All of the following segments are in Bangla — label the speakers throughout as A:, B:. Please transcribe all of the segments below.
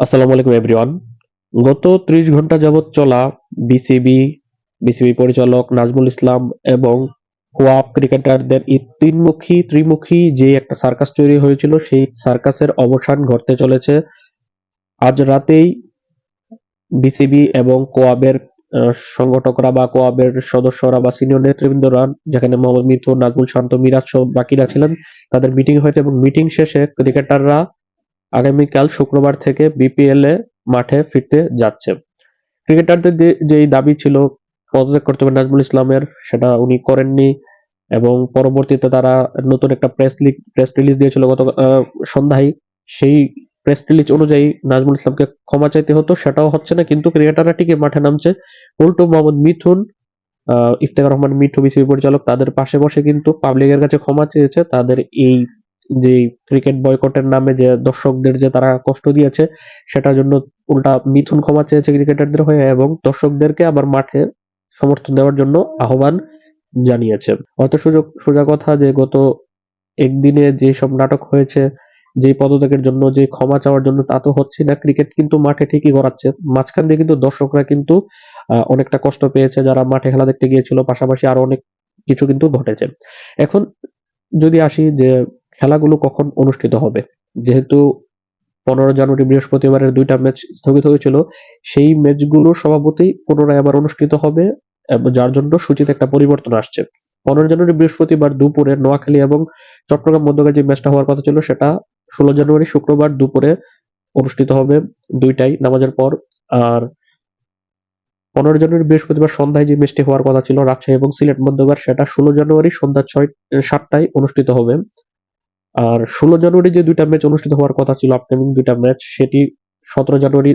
A: আসসালামু আলাইকুম এভরিওয়ান গত ত্রিশ ঘণ্টা যাবৎ চলা বিসিবি বিসিবি পরিচালক নাজমুল ইসলাম এবং ওয়াপ ক্রিকেটারদের এই তিনমুখী, ত্রিমুখী যে একটা সার্কাস তৈরি হয়েছিল, সেই সার্কাসের অবসান ঘটতে চলেছে। আজ রাতেই বিসিবি এবং কোয়াবের সংগঠকরা বা কোয়াবের সদস্যরা বা সিনিয়র নেতৃবৃন্দরা, যেখানে মোহাম্মদ মিথুন, নাজমুল শান্ত, মিরাজ বাকিরা ছিলেন, তাদের মিটিং হয়েছে এবং মিটিং শেষে ক্রিকেটাররা আগামীকাল শুক্রবার থেকে বিপিএল এ মাঠে ফিরতে যাচ্ছে। ক্রিকেটারদের যে, যেই দাবি ছিল পদত্যাগ করতে হবে নাজমুল ইসলামের, সেটা উনি করেননি এবং পরবর্তীতে তারা নতুন একটা প্রেস প্রেস রিলিজ দিয়েছিল গত সন্ধ্যায়। সেই প্রেস রিলিজ অনুযায়ী নাজমুল ইসলামকে ক্ষমা চাইতে হতো, সেটাও হচ্ছে না, কিন্তু ক্রিকেটাররা ঠিকই মাঠে নামছে। উল্টো মোহাম্মদ মিথুন ইফতেখার রহমান মিঠু বিসিবি পরিচালক, তাদের পাশে বসে কিন্তু পাবলিকের কাছে ক্ষমা চেয়েছে, তাদের এই যে ক্রিকেট বয়কটের নামে যে দর্শকদের যে তারা কষ্ট দিয়েছে, সেটার জন্য উল্টা মিথুন ক্ষমা চেয়েছে ক্রিকেটারদের হয়ে এবং দর্শকদেরকে আবার মাঠে সমর্থন দেওয়ার জন্য আহ্বান জানিয়েছে। অত সুযোগ, সোজা কথা যে গত একদিনে যে সব নাটক হয়েছে যে পদত্যাগের জন্য যে ক্ষমা চাওয়ার জন্য তা তো হচ্ছে না ক্রিকেট কিন্তু মাঠে ঠিকই গড়াচ্ছে। মাঝখান দিয়ে কিন্তু দর্শকরা কিন্তু অনেকটা কষ্ট পেয়েছে, যারা মাঠে খেলা দেখতে গিয়েছিল, পাশাপাশি আরও অনেক কিছু কিন্তু ঘটেছে। এখন যদি আসি যে খেলাগুলো কখন অনুষ্ঠিত হবে? যেহেতু পনেরো জানুয়ারি বৃহস্পতিবারের দুইটা ম্যাচ স্থগিত হয়েছিল, সেই ম্যাচগুলো স্বভাবতই পুনরায় আবার অনুষ্ঠিত হবে যার জন্য সূচিতে একটা পরিবর্তন আসছে। পনেরো জানুয়ারি বৃহস্পতিবার দুপুরে নোয়াখালী এবং চট্টগ্রাম মধ্যকার যে ম্যাচটা হওয়ার কথা ছিল, সেটা ষোলো জানুয়ারি শুক্রবার দুপুরে অনুষ্ঠিত হবে, দুইটাই নামাজের পর। আর পনেরো জানুয়ারি বৃহস্পতিবার সন্ধ্যায় যে ম্যাচটি হওয়ার কথা ছিল, রাজশাহী এবং সিলেট মধ্যকার সেটা ষোলো জানুয়ারি সন্ধ্যা ছয়, সাতটায় অনুষ্ঠিত হবে। আর ষোলো জানুয়ারি যে দুইটা ম্যাচ অনুষ্ঠিত হওয়ার কথা ছিল আপকামিং দুইটা ম্যাচ সেটি সতেরো জানুয়ারি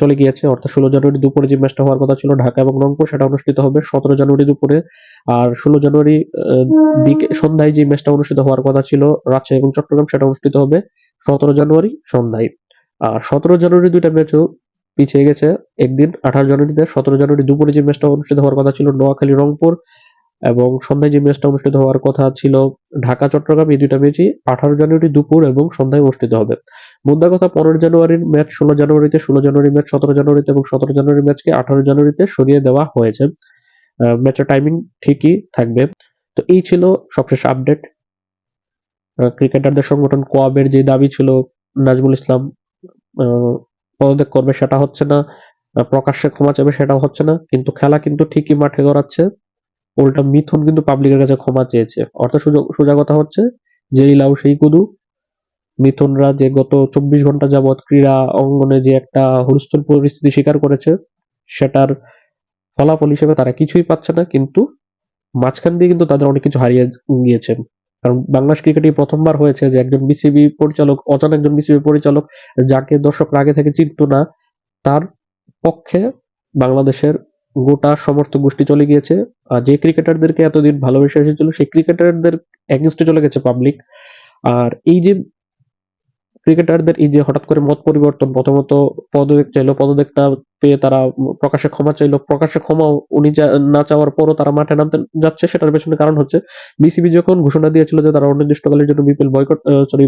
A: চলে গিয়েছে। অর্থাৎ ষোলো জানুয়ারি দুপুরে যে ম্যাচটা হওয়ার কথা ছিল ঢাকা এবং রংপুর, সেটা অনুষ্ঠিত হবে সতেরো জানুয়ারি দুপুরে। আর ষোলো জানুয়ারি বিকে- সন্ধ্যায় যে ম্যাচটা অনুষ্ঠিত হওয়ার কথা ছিল রাজশাহী এবং চট্টগ্রাম, সেটা অনুষ্ঠিত হবে সতেরো জানুয়ারি সন্ধ্যায়। আর সতেরো জানুয়ারি দুইটা ম্যাচও পিছিয়ে গেছে একদিন, আঠারো জানুয়ারিতে। সতেরো জানুয়ারি দুপুরে যে ম্যাচটা অনুষ্ঠিত হওয়ার কথা ছিল নোয়াখালী রংপুর এবং সন্ধ্যায় যে ম্যাচটা অনুষ্ঠিত হওয়ার কথা ছিল, ঢাকা, চট্টগ্রাম এই দুইটা ম্যাচই আঠারো জানুয়ারি দুপুর এবং সন্ধ্যায় অনুষ্ঠিত হবে। মুদ্রা কথা পনেরো জানুয়ারির ম্যাচ, ষোলো জানুয়ারিতে, ষোলো জানুয়ারি ম্যাচ, সতেরো জানুয়ারিতে এবং সতেরো জানুয়ারি ম্যাচকে আঠারো জানুয়ারিতে সরিয়ে দেওয়া হয়েছে। ম্যাচের টাইমিং ঠিকই থাকবে। তো এই ছিল সবশেষ আপডেট ক্রিকেটারদের সংগঠন কোয়াবের যে দাবি ছিল, নাজমুল ইসলাম পদত্যাগ করবে সেটা হচ্ছে না প্রকাশ্যে ক্ষমা চাইবে সেটাও হচ্ছে না, কিন্তু খেলা কিন্তু ঠিকই মাঠে গড়াচ্ছে। উল্টা মিথুন কিন্তু পাবলিকের কাছে ক্ষমা চেয়েছে। অর্থাৎ সোজা কথা হচ্ছে, যেই লাউ সেই কুদু। মিথুনরা যে গত চব্বিশ ঘণ্টা যাবৎ ক্রীড়া অঙ্গনে যে একটা হুলস্থুল পরিস্থিতি স্বীকার করেছে, সেটার ফলাফল হিসেবে তারা কিছুই পাচ্ছে না, কিন্তু মাঝখান দিয়ে কিন্তু তাদের অনেক কিছু হারিয়ে গিয়েছে। কারণ বাংলাদেশ ক্রিকেটে প্রথমবার হয়েছে যে একজন বিসিবি পরিচালক, অজানা একজন বিসিবি পরিচালক, যাকে দর্শকরা আগে থেকে চিনত না, তার পক্ষে বাংলাদেশের গোটা সমর্থক গোষ্ঠী চলে গিয়েছে। আর যে ক্রিকেটারদেরকে এতদিন ভালোবেসে এসেছিল, সেই ক্রিকেটারদের এগেনস্টে চলে গেছে পাবলিক আর এই যে ক্রিকেটারদের এই যে হঠাৎ করে মত পরিবর্তন, প্রথমত পদত্যাগ চাইলো পদত্যাগটা পেয়ে তারা প্রকাশ্যে ক্ষমা চাইলো। প্রকাশ্যে ক্ষমা উনি না চাওয়ার পরও তারা মাঠে নামতে যাচ্ছে, সেটার পেছনে কারণ হচ্ছে বিসিবি যখন ঘোষণা দিয়েছিল যে তারা অনির্দিষ্টকালের জন্য বিপিএল বয়কট সরি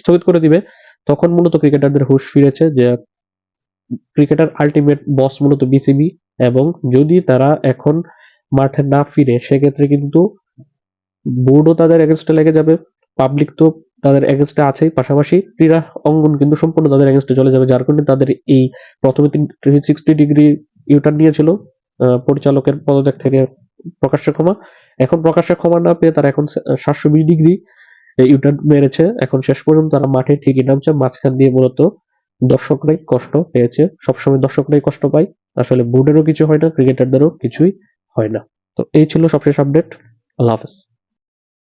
A: স্থগিত করে দিবে, তখন মূলত ক্রিকেটারদের হুঁশ ফিরেছে যে ক্রিকেটার আলটিমেট বস মূলত বিসিবি এবং যদি তারা এখন মাঠে না ফিরে, সেক্ষেত্রে কিন্তু বোর্ডও তাদের এগেনস্টে লেগে যাবে পাবলিক তো তাদের এগেনস্টে আছেই। পাশাপাশি ক্রীড়া অঙ্গন কিন্তু সম্পূর্ণ তাদের এগেনস্টে চলে যাবে, যার কারণে তাদের এই প্রথমে থ্রি সিক্সটি ডিগ্রি ইউটার্ন নিয়েছিল পরিচালকের পদত্যাগ থেকে প্রকাশ্যে ক্ষমা। এখন প্রকাশ্যে ক্ষমা না পেয়ে তারা এখন সাতশো বিশ ডিগ্রি ইউটার্ন মেরেছে। এখন শেষ পর্যন্ত তারা মাঠে ঠিকই নামছে। মাঝখান দিয়ে মূলত দর্শকরাই কষ্ট পেয়েছে। সবসময় দর্শকরাই কষ্ট পায়। আসলে বোর্ডেরও কিছু হয় না, ক্রিকেটারদেরও কিছুই হয় না। তো এই ছিল সবশেষ আপডেট আল্লাহ হাফেজ।